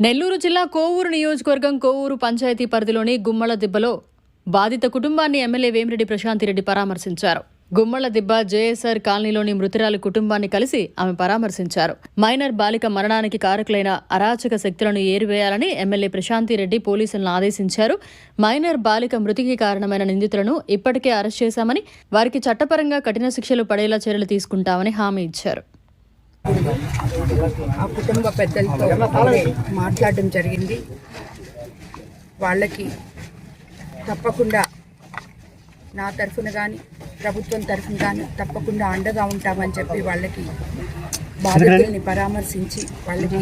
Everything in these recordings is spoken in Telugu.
నెల్లూరు జిల్లా కోవూరు నియోజకవర్గం కోవూరు పంచాయతీ పరిధిలోని గుమ్మల దిబ్బలో బాధిత కుటుంబాన్ని ఎమ్మెల్యే వేమిరెడ్డి ప్రశాంతిరెడ్డి పరామర్శించారు. గుమ్మల దిబ్బ జేఎస్ఆర్ కాలనీలోని మృతురాలి కుటుంబాన్ని కలిసి ఆమె పరామర్శించారు. మైనర్ బాలిక మరణానికి కారకులైన అరాచక శక్తులను ఏరివేయాలని ఎమ్మెల్యే ప్రశాంతిరెడ్డి పోలీసులను ఆదేశించారు. మైనర్ బాలిక మృతికి కారణమైన నిందితులను ఇప్పటికే అరెస్ట్ చేశామని వారికి చట్టపరంగా కఠిన శిక్షలు పడేలా చర్యలు తీసుకుంటామని హామీ ఇచ్చారు. ఆ కుటుంబ పెద్దలతో మాట్లాడడం జరిగింది. వాళ్ళకి తప్పకుండా నా తరఫున కానీ ప్రభుత్వం తరఫున కానీ తప్పకుండా అండగా ఉంటామని చెప్పి వాళ్ళకి బాధితుల్ని పరామర్శించి వాళ్ళకి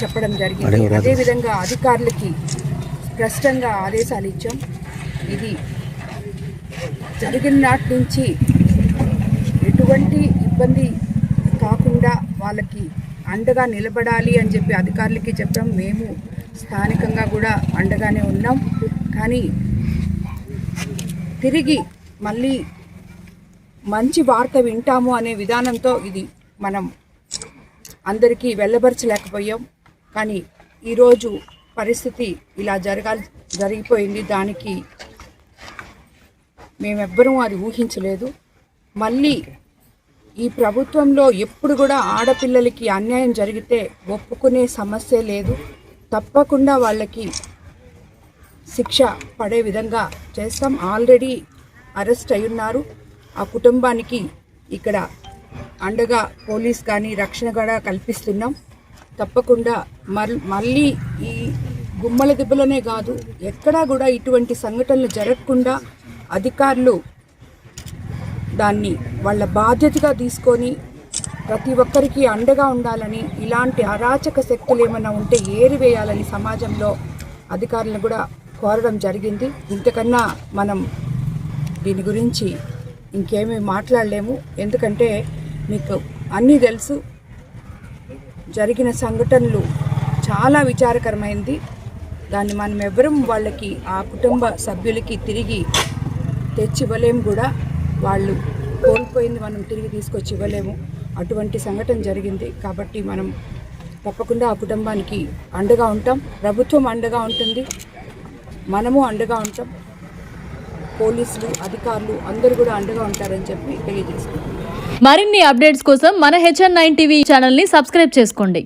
చెప్పడం జరిగింది. అదేవిధంగా అధికారులకి స్పష్టంగా ఆదేశాలు ఇచ్చాం. ఇది జరిగిన నాటి నుంచి ఎటువంటి ఇబ్బంది కాకుండా వాళ్ళకి అండగా నిలబడాలి అని చెప్పి అధికారులకి చెప్పాం మేము స్థానికంగా కూడా అండగానే ఉన్నాం. కానీ తిరిగి మళ్ళీ మంచి వార్త వింటాము అనే విధానంతో ఇది మనం అందరికీ వెళ్ళబరచలేకపోయాం. కానీ ఈరోజు పరిస్థితి ఇలా జరగాలి జరిగిపోయింది. దానికి మేమెవ్వరూ అది ఊహించలేదు. మళ్ళీ ఈ ప్రభుత్వంలో ఎప్పుడు కూడా ఆడపిల్లలకి అన్యాయం జరిగితే ఒప్పుకునే సమస్య లేదు. తప్పకుండా వాళ్ళకి శిక్ష పడే విధంగా చేస్తాం. ఆల్రెడీ అరెస్ట్ అయి ఉన్నారు ఆ కుటుంబానికి ఇక్కడ అండగా పోలీస్ కానీ రక్షణ కూడా కల్పిస్తున్నాం. తప్పకుండా మర్ మళ్ళీ ఈ గుమ్మల దెబ్బలనే కాదు ఎక్కడా కూడా ఇటువంటి సంఘటనలు జరగకుండా అధికారులు దాన్ని వాళ్ళ బాధ్యతగా తీసుకొని ప్రతి ఒక్కరికి అండగా ఉండాలని ఇలాంటి అరాచక శక్తులు ఏమైనా ఉంటే ఏరివేయాలని సమాజంలో అధికారులను కూడా కోరడం జరిగింది. ఇంతకన్నా మనం దీని గురించి ఇంకేమీ మాట్లాడలేము. ఎందుకంటే మీకు అన్నీ తెలుసు. జరిగిన సంఘటనలు చాలా విచారకరమైంది. దాన్ని మనం ఎవరం వాళ్ళకి ఆ కుటుంబ సభ్యులకి తిరిగి తెచ్చి ఇవ్వలేము కూడా. వాళ్ళు కోల్పోయింది మనం తిరిగి తీసుకొచ్చి ఇవ్వలేము అటువంటి సంఘటన జరిగింది. కాబట్టి మనం తప్పకుండా ఆ కుటుంబానికి అండగా ఉంటాం. ప్రభుత్వం అండగా ఉంటుంది. మనము అండగా ఉంటాం. పోలీసులు అధికారులు అందరూ కూడా అండగా ఉంటారని చెప్పి తెలియజేస్తున్నాం. మరిన్ని అప్డేట్స్ కోసం మన హెచ్ఎన్ నైన్ టీవీ ఛానల్ని సబ్స్క్రైబ్ చేసుకోండి.